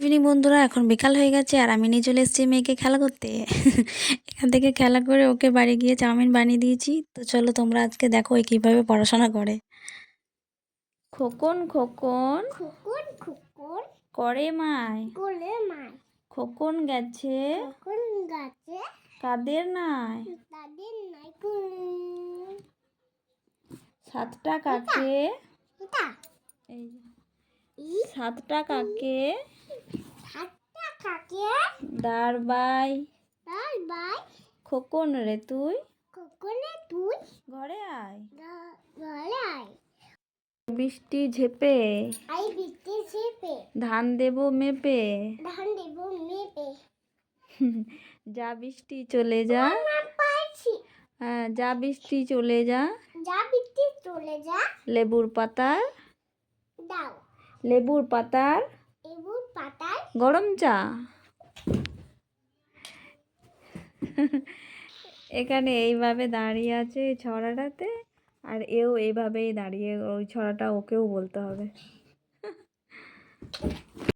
Evening বন্ধুরা এখন বিকাল হয়ে গেছে আর আমি নিয়ে চলে এসেছি মেয়েকে খেলা করতে। এখান থেকে খেলা করে ওকে বাড়ি গিয়ে চাউমিন বানিয়ে দিয়েছি। তো চলো তোমরা আজকে দেখো এ কীভাবে পড়াশোনা করে। খোকন খোকন। খোকন খুকুন। করে মায় কোলে মাই। খোকন গেছে। খুকুন গাছে। কাদের নাই। তাদের নাই কুন। সাতটা কাকে? এটা। এই সাতটা কাকে? দাঁড়বাই খোকন রে তুই। খুকুনে তুই। ঘরে আয়। ঘরে আয়। বৃষ্টি ঝেপে। আই বিতে চেপে ধান দেব মেপে। ধান দেব মেপে। যা বৃষ্টি চলে যা। হ্যাঁ যা বৃষ্টি চলে যা। যা বিতে চলে যা। লেবুর পাতার। দাও। লেবুর পাতার। এবং পাতায় গরম চা। এখানে এইভাবে দাঁড়িয়ে আছে ছড়াটাতে আর এও এইভাবেই দাঁড়িয়ে ওই ছড়াটা ওকেও বলতে হবে।